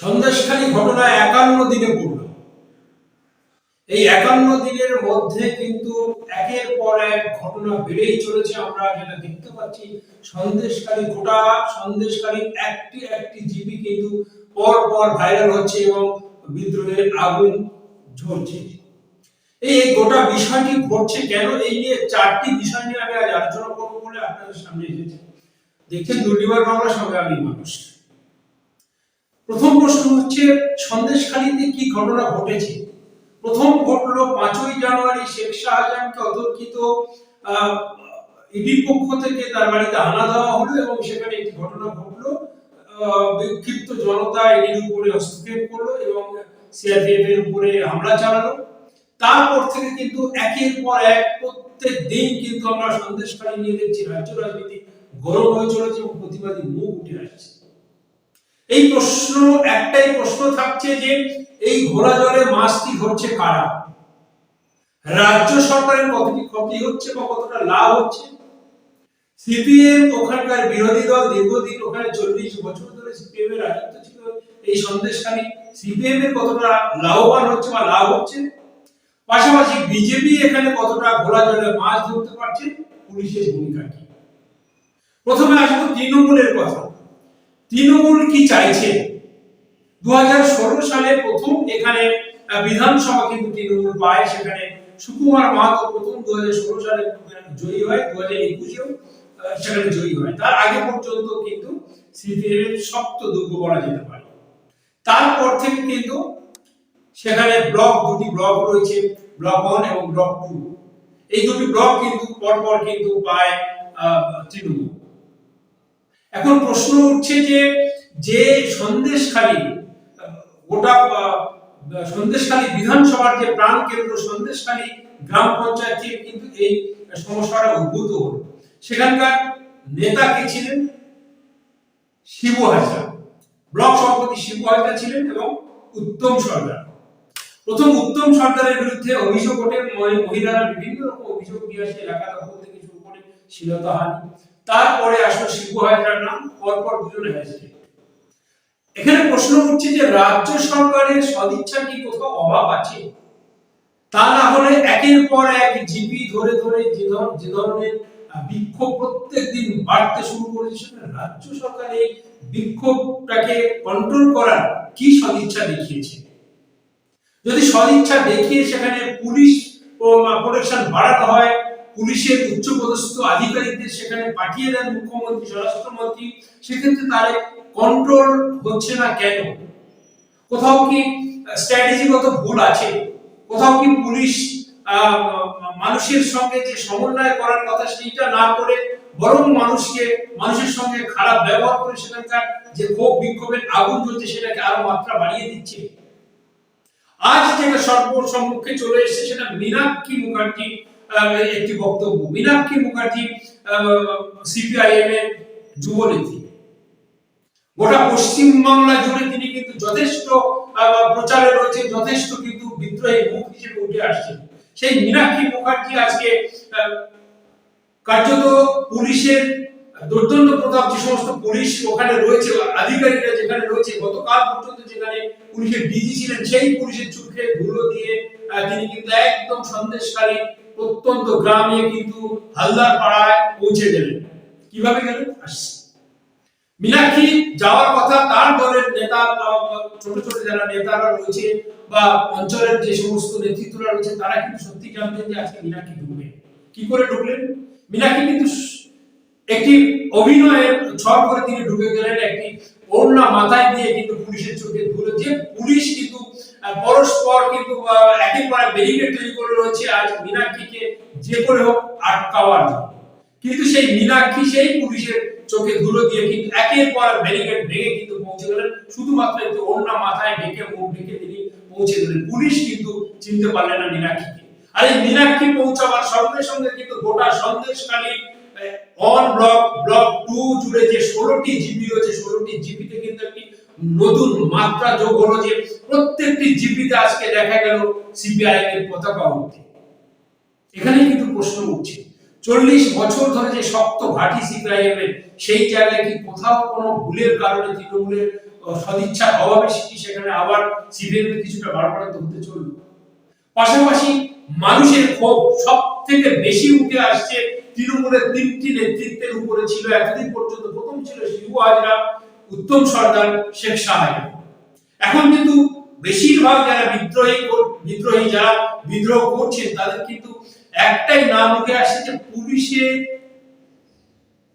সন্দেশখালী ঘটনা একান্ন দিনে পড়ল এই একান্ন দিনের মধ্যে কিন্তু একের পর এক ঘটনা বেড়েই চলেছে, আমরা যেটা দেখতে পাচ্ছি। সন্দেশকারী গোটা সন্দেশকারী একটি একটি জিবি কিন্তু পর পর ভাইরাল হচ্ছে এবং বিদ্রোহের আগুন ঝরছে এই গোটা বিষয়টি ঘটছে কেন? এই নিয়ে চারটি বিষয় নিয়ে আমি আজ আলোচনা করব বলে আপনাদের সামনে এসেছি। দেখছেন দুর্নিবার বাংলার সঙ্গে আমি মানুষ। প্রথম প্রশ্ন হচ্ছে, সন্দেশখালীতে কি ঘটনা ঘটেছে? প্রথম ঘটলো পাঁচই জানুয়ারি শেখ শাহজাহানকে অতর্কিত ইডির পক্ষ থেকে তার বাড়িতে হানা দেওয়া হলো এবং সেখানে একটি ঘটনা ঘটলো। বিক্ষিপ্ত জনতা ইডির উপরে হস্তক্ষেপ করল এবং সিআরপিএফ এর উপরে হামলা চালালো। তারপর থেকে কিন্তু একের পর এক প্রত্যেক দিন কিন্তু আমরা সন্দেশখালী নিয়ে দেখছি, রাজ্য রাজনীতি গরম হয়ে চলেছে এবং প্রতিবাদী মুখ উঠে আসছে। এই প্রশ্ন, একটাই প্রশ্ন থাকছে যে এই ঘোলা জলে মাছটি ধরছে কারা? রাজ্য সরকারের কতটি ক্ষতি হচ্ছে বা কতটা লাভ হচ্ছে? সিপিএম ওখানকার বিরোধী দল দীর্ঘদিন ওখানে চল্লিশ বছর ধরে সিপিএম এর রাজত্ব ছিল। এই সন্দেশখালী সিপিএম এর কতটা লাভবান হচ্ছে বা লাভ হচ্ছে? পাশাপাশি বিজেপি এখানে কতটা ঘোলা জলে মাছ ধরতে পারছে? পুলিশের ভূমিকা কি? প্রথমে আসব তৃণমূলের কথা। তৃণমূল কি চাইছে? দু হাজার ষোলো সালে প্রথম এখানে বিধানসভা কিন্তু তৃণমূল পায়, সেখানে সুকুমার মাহাতো প্রথম দুহাজার ষোলো সালে জয়ী হয় দু হাজার একুশেও সেখানে জয়ী হয়। তার আগে পর্যন্ত কিন্তু শক্ত দুর্গ বলা যেতে পারে। তারপর থেকে কিন্তু সেখানে ব্লক, দুটি ব্লক রয়েছে, ব্লক ওয়ান এবং ব্লক টু। এই দুটি ব্লক কিন্তু পরপর কিন্তু পায় তৃণমূল। এখন প্রশ্ন উঠছে যে যে সন্দেশখালী, গোটা সন্দেশখালী বিধানসভার যে প্রাণ কেন্দ্র সন্দেশখালী গ্রাম পঞ্চায়েত থেকে কিন্তু এই সমস্যাটা উদ্ভূত হলো। সেখানকার নেতা কে ছিলেন? শিবু হাজরা। ব্লক সভাপতি শিবু হাজরা ছিলেন এবং উত্তম সরকার প্রথম উত্তম সরকারের বিরুদ্ধে অভিযোগ ওঠে, মহিলারা বিভিন্ন রকম অভিযোগ দিয়ে আসে এলাকা দখল থেকে শুরু করে শ্লীলতাহানি তারপরে আসলো শিবু হাজরার নাম, পরপর দুজনে হয়েছে। এখানে প্রশ্ন উঠছে যে রাজ্য সরকারের সদিচ্ছা কি কোথাও অভাব আছে? তা না হলে একের পর এক জিপি ধরে ধরে যে যে ধরনের বিক্ষোভ প্রত্যেক দিন বাড়তে শুরু করেছে রাজ্য সরকার এই বিক্ষোভটাকে কন্ট্রোল করার কি সদিচ্ছা দেখিয়েছে? যদি সদিচ্ছা দেখিয়ে সেখানে পুলিশ প্রোটেকশন বাড়ানো হয় পুলিশের উচ্চপদস্থ আধিকারিকদের সেখানে পাঠিয়ে দেন মুখ্যমন্ত্রী স্বরাষ্ট্রমন্ত্রী সেক্ষেত্রে তার কন্ট্রোল হচ্ছে না কেন? কোথাও কি স্ট্র্যাটেজিগত ভুল আছে? কোথাও কি পুলিশ মানুষের সঙ্গে যে সমন্বয় করার কথা সেইটা না করে বরং মানুষকে, মানুষের সঙ্গে খারাপ ব্যবহার করে সেখানকার যে ক্ষোভ বিক্ষোভের আগুন জ্বলছে সেটাকে আরও মাত্রা বাড়িয়ে দিচ্ছে। আজ যেটা সর্বসম্মুখে চলে এসেছে সেটা মীনাক্ষী মুখার্জি একটি বক্তব্য। মীনাক্ষী মুখার্জি সিপিআইএম এর যুবনেত্রী গোটা পশ্চিমবাংলা জুড়ে তিনি কিন্তু যথেষ্ট প্রচারে রয়েছে যথেষ্ট কিন্তু বিদ্রোহী মুখ হিসেবে উঠে আসছেন। সেই মীনাক্ষী মুখার্জি আজকে কার্যত পুলিশের দুর্দণ্ড প্রতাপ যে সমস্ত পুলিশ ওখানে রয়েছে আধিকারিকরা যেখানে রয়েছে, গতকাল পর্যন্ত যেখানে পুলিশের ডিজি ছিলেন, সেই পুলিশের চোখে ধুলো দিয়ে তিনি কিন্তু একদম সন্দেশকারী প্রত্যন্ত গ্রামে কিন্তু হালদার পাড়ায় পৌঁছে গেলেন। কীভাবে গেলেন? আসছে। মীনাক্ষী যাওয়ার কথা তার দলের নেতা ছোট ছোট যারা নেতারা রয়েছে বা অঞ্চলের যে সমস্ত নেতৃত্বরা রয়েছে, তারা কিন্তু সত্যি জানতেন যে আজকে মীনাক্ষী ঢুকবে কি করে ঢুকলেন মীনাক্ষী কিন্তু একটি অভিনয়ের ছক করে তিনি ঢুকে গেলেন একটি ওড়না মাথায় দিয়ে কিন্তু পুলিশের চোখে ধুলো। যে পুলিশ কিন্তু পরস্পর কিন্তু আহ, একের পর এক ব্যারিকেড তৈরি করে রয়েছে আজ মীনাক্ষীকে যে করে হোক আটকাওয়ার কিন্তু সেই মীনাক্ষী সেই পুলিশের চোখে ধুলো দিয়ে কিন্তু একের পর ব্যারিকেড ভেঙে কিন্তু পৌঁছে গেলেন। শুধুমাত্র একটু ওড়না মাথায় ঢেকে মুখ ঢেকে তিনি পৌঁছে গেলেন পুলিশ কিন্তু চিনতে পারলেন না মীনাক্ষীকে। আর এই মীনাক্ষী পৌঁছাবার সঙ্গে সঙ্গে কিন্তু গোটা Sandeshkhali one block block two জুড়ে যে কিন্তু একটি নতুন মাত্রা যোগ হলো যে প্রত্যেকটি আজকে দেখা গেল এর পতাকা এখানে কিন্তু প্রশ্ন উঠছে, চল্লিশ বছর ধরে যে শক্ত এর, সেই জায়গায় কি কোথাও কোনো ভুলের কারণে তৃণমূলের সদিচ্ছার অভাবে কি সেখানে আবার সিভিল কিছুটা বাড়াবাড়ন্ত হতে চলল? পাশাপাশি মানুষের ক্ষোভ সব থেকে বেশি উঠে আসছে তৃণমূলের তিনটি নেতৃত্বের উপরে ছিল এতদিন পর্যন্ত প্রথম ছিল শিবু হাজরা, উত্তম সর্দার শেখ সাহায্য এখন কিন্তু বেশিরভাগ যারা বিদ্রোহী বিদ্রোহী যারা বিদ্রোহ করছেন, তাদের কিন্তু একটাই নাম উঠে আসছে যে পুলিশের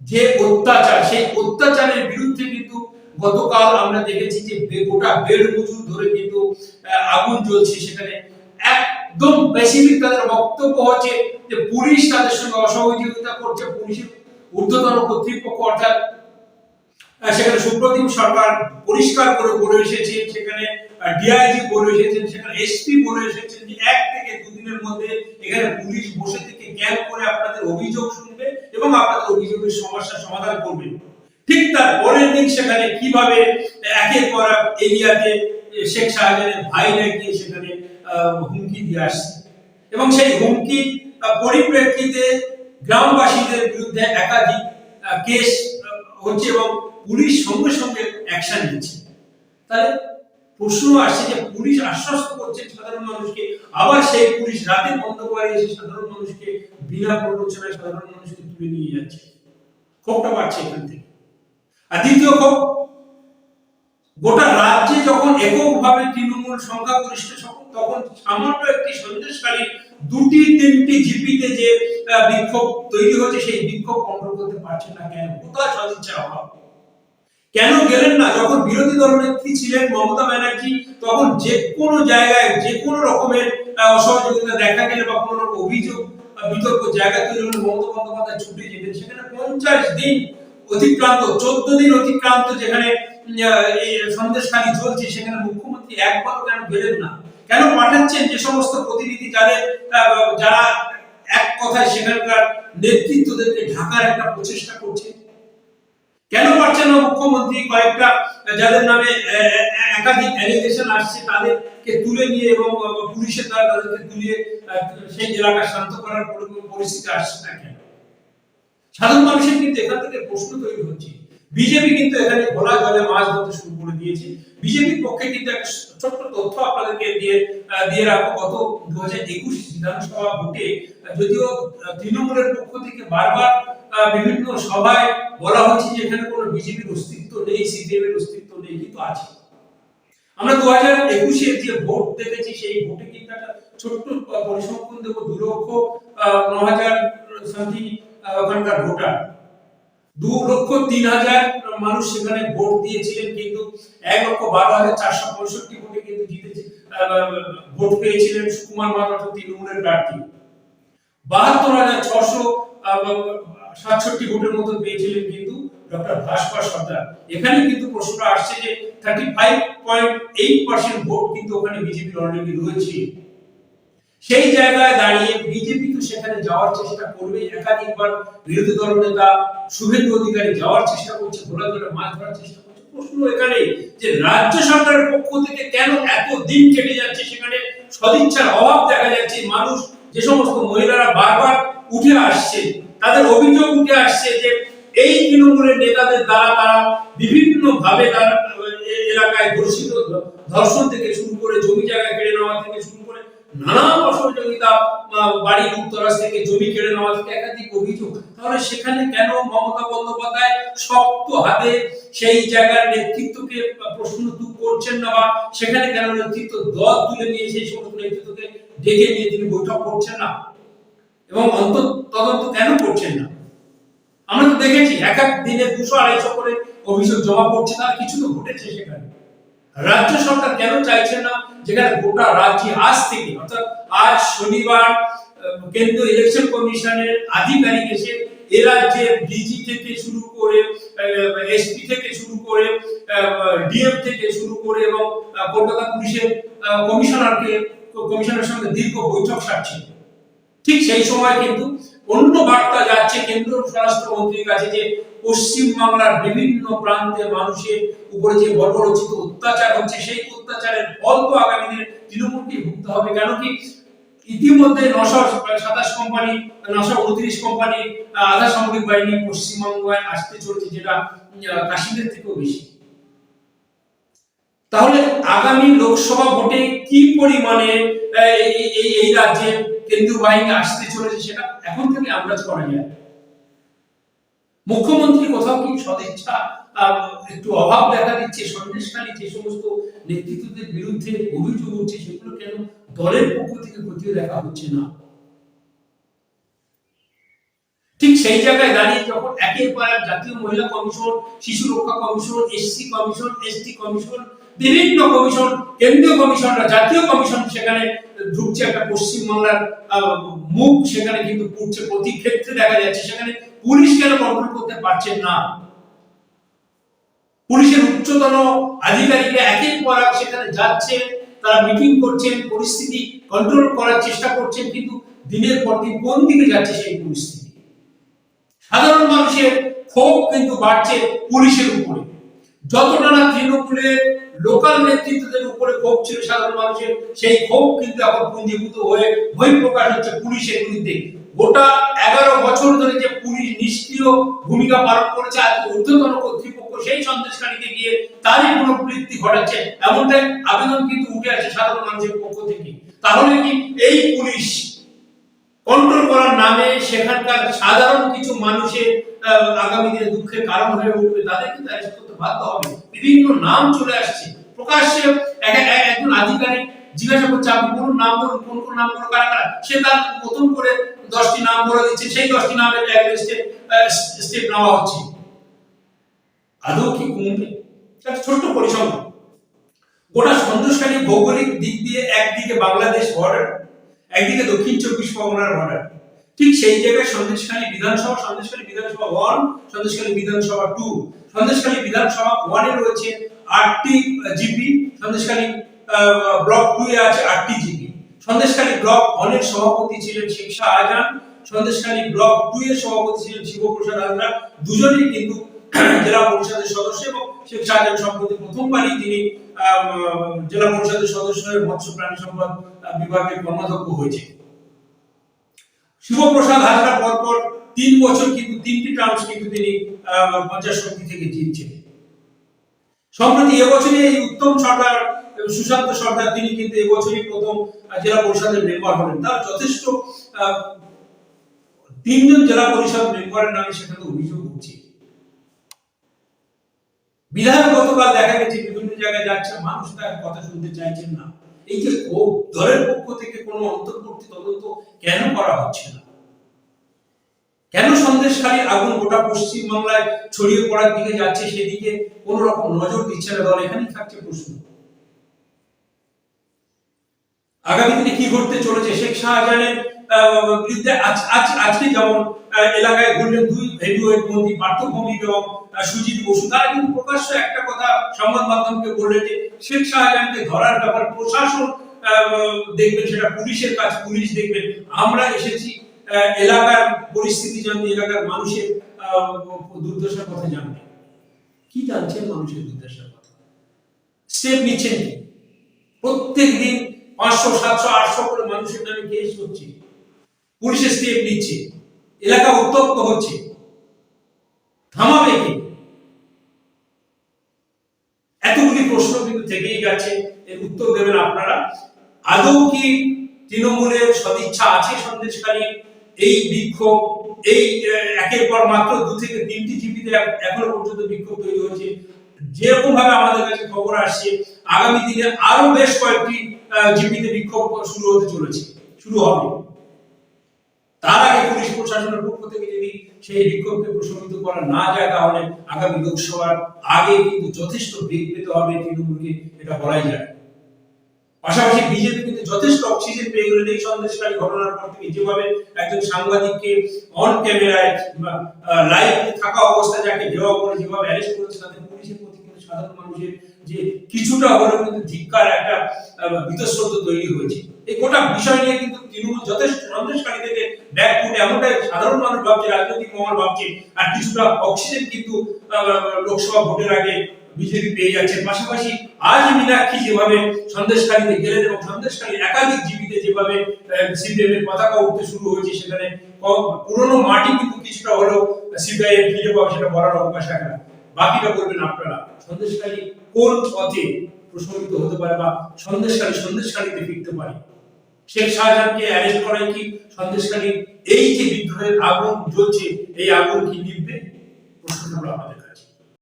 যে অত্যাচার, সেই অত্যাচারের বিরুদ্ধে কিন্তু গতকাল আমরা দেখেছি যে গোটা বেড় মজুর ধরে কিন্তু আগুন জ্বলছে সেখানে। একদম স্পেসিফিক তাদের বক্তব্য হচ্ছে যে পুলিশ তাদের সঙ্গে অসহযোগিতা করছে, পুলিশের ঊর্ধ্বতন কর্তৃপক্ষ অর্থাৎ সেখানে সুপ্রতিম সরকার পরিষ্কার করে বলে এসেছেন, সেখানে ডিআইজি বলে এসেছেন, সেখানে এসপি বলে এসেছেন যে এক থেকে দুদিনের মধ্যে এখানে পুলিশ বসে থেকে ক্যাম্প করে আপনাদের অভিযোগ শুনবে এবং আপনাদের অভিযোগের সমস্যা সমাধান করবে। ঠিক তার পরের দিন সেখানে কীভাবে একের পর এরিয়াতে শেখ শাহজাহানের ভাইরা গিয়ে সেখানে হুমকি দিয়ে আসছে। এবং সেই হুমকি পরিপ্রেক্ষিতে গ্রামবাসীদের বিরুদ্ধে একাধিক কেস হচ্ছে এবং পুলিশ সঙ্গে সঙ্গে অ্যাকশন নিচ্ছে। তাহলে প্রশ্ন আসছে যে পুলিশ আশ্বস্ত করছে সাধারণ মানুষকে, আবার সেই পুলিশ রাতে বন্ধ করে এসে সাধারণ মানুষকে, বিনা প্ররোচনায় সাধারণ মানুষকে তুলে নিয়ে যাচ্ছে। ক্ষোভটা বাড়ছে এখান থেকে। আর দ্বিতীয় ক্ষোভ গোটা রাজ্যে যখন এককভাবে তৃণমূল সংখ্যাগরিষ্ঠ তখন সামান্য একটি সন্দেশকারী দুটি, তিনটি জিপিতে যে বিক্ষোভ তৈরি হচ্ছে, সেই বিক্ষোভ কন্ট্রোল করতে পারছে না কেন? কোথায় সদিচ্ছার অভাব? কেন গেলেন না? যখন বিরোধী দলনেত্রী ছিলেন মমতা ব্যানার্জি, তখন যে কোনো জায়গায়, যে কোনো রকমের অসহযোগিতা দেখা গেলে বা কোনো রকম অভিযোগ বিতর্ক জায়গা তৈরি হলে মমতা বন্দ্যোপাধ্যায় ছুটে যেতেন। সেখানে পঞ্চাশ দিন অতিক্রান্ত, চোদ্দ দিন অতিক্রান্ত যেখানে এই সন্দেশখালী চলছে, সেখানে মুখ্যমন্ত্রী একবারও কেন গেলেন না। কেন পাঠাচ্ছেন যে সমস্ত প্রতিনিধি যাদের যারা এক কথায় সেখানকার নেতৃত্বদেরকে ঢাকার একটা প্রচেষ্টা করছে? কেন পারছেন না মুখ্যমন্ত্রী কয়েকটা, যাদের নামে একাধিক অ্যালিগেশন আসছে তাদেরকে তুলে নিয়ে এবং পুলিশের দ্বারা তাদেরকে তুলে সেই এলাকা শান্ত করার পরিস্থিতি আসছে না কেন? সাধারণ মানুষের কিন্তু এখান থেকে প্রশ্ন তৈরি হচ্ছে। বিজেপি কিন্তু এখানে খোলা জলে মাছ ধরতে শুরু করে দিয়েছে। বিজেপির পক্ষে কিন্তু একটা ছোট্ট তথ্য আপনাদেরকে দিয়ে দিয়ে রাখব। গত দু হাজার একুশ বিধানসভা ভোটে যদিও তৃণমূলের পক্ষ থেকে বারবার বিভিন্ন সভায় বলা হচ্ছে যে এখানে কোনো বিজেপির অস্তিত্ব নেই সিপিএম এর অস্তিত্ব নেই, কিন্তু আছে। আমরা দু হাজার একুশের যে ভোট দেখেছি, সেই ভোটে কিন্তু একটা ছোট্ট পরিসংখ্যান দেবো, দু লক্ষ ন হাজার সামথিং ওখানকার ভোটার। দু লক্ষ তিন হাজার মানুষ সেখানে ভোট দিয়েছিলেন, কিন্তু এক লক্ষ বারো হাজার চারশো পঁয়ষট্টি ভোটে কিন্তু জিতেছে ভোট পেয়েছিলেন সুকুমার মাত অর্থাৎ তৃণমূলের প্রার্থী। বাহাত্তর হাজার ছশো সাতষট্টি ভোটের মতো পেয়েছিলেন কিন্তু ডক্টর ভাস্কর সর্দার। এখানে কিন্তু প্রশ্নটা আসছে যে thirty five point eight percent vote কিন্তু ওখানে বিজেপির অলরেডি রয়েছে। সেই জায়গায় দাঁড়িয়ে বিজেপি তো সেখানে যাওয়ার চেষ্টা করবে, একাধিকবার বিরোধী দল নেতা শুভেন্দু অধিকারী যাওয়ার চেষ্টা করছে ঘোলা ধরে মাছ ধরার চেষ্টা করছে। প্রশ্ন এখানে যে রাজ্য সরকারের পক্ষ থেকে কেন এত দিন কেটে যাচ্ছে সেখানে সদিচ্ছার অভাব দেখা যাচ্ছে, মানুষ যে সমস্ত মহিলারা বারবার উঠে আসছে, তাদের অভিযোগ উঠে আসছে যে এই তৃণমূলের নেতাদের দ্বারা তারা বিভিন্ন ভাবে তারা এলাকায় ধর্ষিত ধর্ষণ থেকে শুরু করে জমি জায়গা কেড়ে নেওয়া থেকে শুরু নানা অসহযোগিতা আহ, বাড়ির উত্তরাস থেকে জমি কেড়ে নেওয়া থেকে একাধিক অভিযোগ। তাহলে সেখানে কেন মমতা বন্দ্যোপাধ্যায় শক্ত হাতে সেই জায়গার নেতৃত্বকে প্রশ্ন করছেন না বা সেখানে কেন নেতৃত্ব দল তুলে নিয়ে সেই সমস্ত নেতৃত্বকে ডেকে নিয়ে তিনি বৈঠক করছেন না? এবং অন্ত তদন্ত কেন করছেন না? আমরা তো দেখেছি এক এক দিনে দুশো আড়াইশো করে অভিযোগ জমা পড়ছে তার কিছু তো ঘটেছে সেখানে। রাজ্য সরকার কেন চাইছে না? যেখানে গোটা রাজ্যে আজ থেকে, অর্থাৎ আজ শনিবার কেন্দ্রীয় ইলেকশন কমিশনের আধিকারিক এসে এ রাজ্যে ডিজি থেকে শুরু করে এসপি থেকে শুরু করে ডিএম থেকে শুরু করে এবং কলকাতা পুলিশের কমিশনারকে কমিশনের সঙ্গে দীর্ঘ বৈঠক সারছে ঠিক সেই সময় কিন্তু অন্য বার্তা যাচ্ছে কেন্দ্রীয় স্বরাষ্ট্রমন্ত্রীর কাছে যে পশ্চিম বাংলার বিভিন্ন প্রান্তে মানুষের উপরে যে বর্বরচিত অত্যাচার হচ্ছে, সেই অত্যাচারের ফল তো আগামী দিনে তৃণমূলকে ভুগতে হবে। কেন কি ইতিমধ্যে নশো সাতাশ কোম্পানি, নশো উনত্রিশ কোম্পানি আধা সামরিক বাহিনী পশ্চিমবঙ্গে আসতে চলেছে, যেটা কাশ্মীরের থেকেও বেশি। তাহলে আগামী লোকসভা ভোটে কি পরিমাণে এই রাজ্যে কেন্দ্রীয় বাহিনী আসতে চলেছে, সেটা এখন থেকে আন্দাজ করা যায়। মুখ্যমন্ত্রী কোথাও কি সদিচ্ছা একটু অভাব দেখা দিচ্ছে সন্দেশকারী যে সমস্ত নেতৃত্বদের বিরুদ্ধে অভিযোগ উঠছে, সেগুলো কেন দলের পক্ষ থেকে খতিয়ে দেখা হচ্ছে না? ঠিক সেই জায়গায় দাঁড়িয়ে যখন একের পর এক জাতীয় মহিলা কমিশন, শিশু রক্ষা commission SC commission ST commission, বিভিন্ন কমিশন, কেন্দ্রীয় কমিশনরা, জাতীয় কমিশন সেখানে ঢুকছে একটা পশ্চিমবাংলার মুখ, সেখানে কিন্তু পুড়ছে, প্রতি ক্ষেত্রে দেখা যাচ্ছে, সেখানে পুলিশ কেন কন্ট্রোল করতে পারছেন না? পুলিশের উচ্চতন আধিকারিকরা একের পর এক সেখানে যাচ্ছে, তারা মিটিং করছেন, পরিস্থিতি কন্ট্রোল করার চেষ্টা করছেন, কিন্তু দিনের পর দিন কোন দিকে যাচ্ছে সেই পরিস্থিতি? সাধারণ মানুষের ক্ষোভ কিন্তু বাড়ছে পুলিশের উপরে। যতটা না তৃণমূলের লোকাল নেতৃত্বদের উপরে ক্ষোভ ছিল সাধারণ মানুষের সেই ক্ষোভ কিন্তু এখন পুঞ্জীভূত হয়ে বহিঃপ্রকাশ হচ্ছে পুলিশের বিরুদ্ধে। গোটা এগারো বছর ধরে যে পুলিশ নিষ্ক্রিয় ভূমিকা পালন করেছে আজকে ঊর্ধ্বতন কর্তৃপক্ষ সেই সন্দেশকারীকে গিয়ে তারই পুনরাবৃত্তি ঘটাচ্ছে। এমনটাই আবেদন কিন্তু উঠে আসে সাধারণ মানুষের পক্ষ থেকে। তাহলে কি এই পুলিশ কন্ট্রোল করার নামে সেখানকার সাধারণ কিছু মানুষের আহ, আগামী দিনে দুঃখের কারণ হয়ে উঠবে তাদের কিন্তু অ্যারেস্ট করতে বাধ্য হবে। বিভিন্ন নাম চলে আসছে। প্রকাশ্যে এক- এক- একজন আধিকারিক জিজ্ঞাসা করছে, আপনি বলুন নাম বলুন, কোন কোন নাম কারা কারা? সে তার নতুন করে দশটি নাম বলে দিচ্ছে, সেই দশটি নামের স্টেপ নেওয়া হচ্ছে। আদৌ কি কমবে? একটা ছোট্ট পরিসংখ্যান। গোটা ভৌগোলিক দিক দিয়ে একদিকে বাংলাদেশ বর্ডার একদিকে দক্ষিণ চব্বিশ পরগনার বর্ডার ঠিক সেই জায়গায় সন্দেশখালী বিধানসভা সন্দেশখালী বিধানসভা ওয়ান সন্দেশখালী বিধানসভা টু সন্দেশখালী বিধানসভা ওয়ানে রয়েছে আটটি জিপি সন্দেশখালী ব্লক টু এ আছে আটটি জিপি সন্দেশখালী ব্লক ওয়ানের সভাপতি ছিলেন শেখ শাহজাহান সন্দেশখালী ব্লক টু এর সভাপতি ছিলেন শিবপ্রসাদ হাজরা দুজনেই কিন্তু জেলা পরিষদের সদস্য এবং শেখ শাহজাহান সম্প্রতি প্রথমবারই তিনি জেলা পরিষদের সদস্য হয়ে মৎস্য প্রাণী সম্পদ বিভাগের কর্মাধ্যক্ষ হয়েছে শিবপ্রসাদ হাজরা পরপর তিন বছর কিন্তু, তিনটি টার্মস কিন্তু তিনি পঞ্চায়েত সমিতি থেকে জিতছেন। সম্প্রতি এবছরই এই উত্তম সরকার সুশান্ত সরকার তিনি কিন্তু এবছরই প্রথম জেলা পরিষদের মেম্বার হলেন। তার যথেষ্ট তিনজন জেলা পরিষদ মেম্বারের নামে সেখানে অভিযোগ উঠছে। বিধায়ক গতকাল দেখা গেছে, বিভিন্ন জায়গায় যাচ্ছে, মানুষ তার কথা শুনতে চাইছেন না। এই যে দলের পক্ষ থেকে কোনো অন্তর্বর্তী তদন্ত কেন করা হচ্ছে না? কেন সন্দেশখালী আগুন গোটা পশ্চিম বাংলায় ছড়িয়ে পড়ার দিকে যাচ্ছে সেদিকে কোন রকম নজর দিচ্ছে না? দল এখানেই থাকছে প্রশ্ন। আগামী দিনে কি ঘটতে চলেছে? শেখ শাহজাহানের বিরুদ্ধে আজ আজ আজকে যেমন এলাকায় ঘুরলেন দুই হেভিওয়েট মন্ত্রী পার্থ ভৌমিক এবং সুজিত বসু, তারা কিন্তু প্রকাশ্য একটা কথা সংবাদ মাধ্যমকে বললেন যে শেখ শাহজাহানকে ধরার ব্যাপার প্রশাসন দেখবেন সেটা পুলিশের কাজ, পুলিশ দেখবেন। আমরা এসেছি এলাকার পরিস্থিতি জানতে, এলাকার মানুষের দুর্দশার কথা জানতে। কি জানছেন মানুষের দুর্দশার কথা? স্টেপ নিচ্ছেন প্রত্যেক দিন পাঁচশো, সাতশো, আটশো করে মানুষের নামে কেস হচ্ছে। পুলিশের স্টেপ নিচ্ছে। এলাকা উত্তপ্ত হচ্ছে। থামাবে কি? এতগুলি প্রশ্ন কিন্তু থেকেই যাচ্ছে। এর উত্তর দেবেন আপনারা। আদৌ কি তৃণমূলের সদিচ্ছা আছে সন্দেশকারী এই বিক্ষোভ, এই একের পর মাত্র দু থেকে তিনটি জিপিতে এখনও পর্যন্ত বিক্ষোভ তৈরি হয়েছে। যেরকম ভাবে আমাদের কাছে খবর আসছে, আগামী দিনে আরও বেশ কয়েকটি জিপিতে বিক্ষোভ শুরু হতে চলেছে, শুরু হবে। তার আগে পুলিশ প্রশাসনের পক্ষ থেকে যদি সেই বিক্ষোভকে প্রশমিত করা না যায়, তাহলে আগামী লোকসভার আগে কিন্তু যথেষ্ট বেগ পেতে হবে তৃণমূলকে, এটা বলাই যায়। পাশাপাশি বিজেপি কিন্তু যথেষ্ট অক্সিজেন পেয়ে গেলেন এই সন্দেশকারী ঘটনার পর থেকে যেভাবে একজন সাংবাদিককে অন ক্যামেরায় লাইভ থাকা অবস্থায় যাকে দেওয়া করে যেভাবে অ্যারেস্ট করেছে তাদের পুলিশের প্রতি কিন্তু সাধারণ মানুষের যে কিছুটা হলেও কিন্তু ধিক্কার, একটা বীতশ্রদ্ধ তৈরি হয়েছে। এই গোটা বিষয় নিয়ে কিন্তু তৃণমূল যথেষ্ট সন্দেশকারী থেকে ব্যাক ফুট এমনটাই সাধারণ মানুষ ভাবছে, রাজনৈতিক মহল ভাবছে। আর কিছুটা অক্সিজেন কিন্তু লোকসভা ভোটের আগে বিজেপি পেয়ে যাচ্ছে। পাশাপাশি আজ মীনাক্ষী যেভাবে সন্দেশকারীতে গেলেন এবং সন্দেশকারী একাধিক জীবিতে যেভাবে সিপিএম এর পতাকা উঠতে শুরু হয়েছে, সেখানে পুরনো মাটি কিন্তু কিছুটা হলেও সিপিআইএম ফিরে পাবে, সেটা বলার অবকাশ রাখে না। বাকিটা বলবেন আপনারা। সন্দেশকারী কোন পথে প্রশমিত হতে পারে বা সন্দেশকারী সন্দেশকারীতে ফিরতে পারে? শেখ শাহজাহানকে অ্যারেস্ট করাই কি? সন্দেশকারী এই যে বিদ্রোহের আগুন জ্বলছে, এই আগুন কি নিভবে? প্রশ্নটা আমাদের।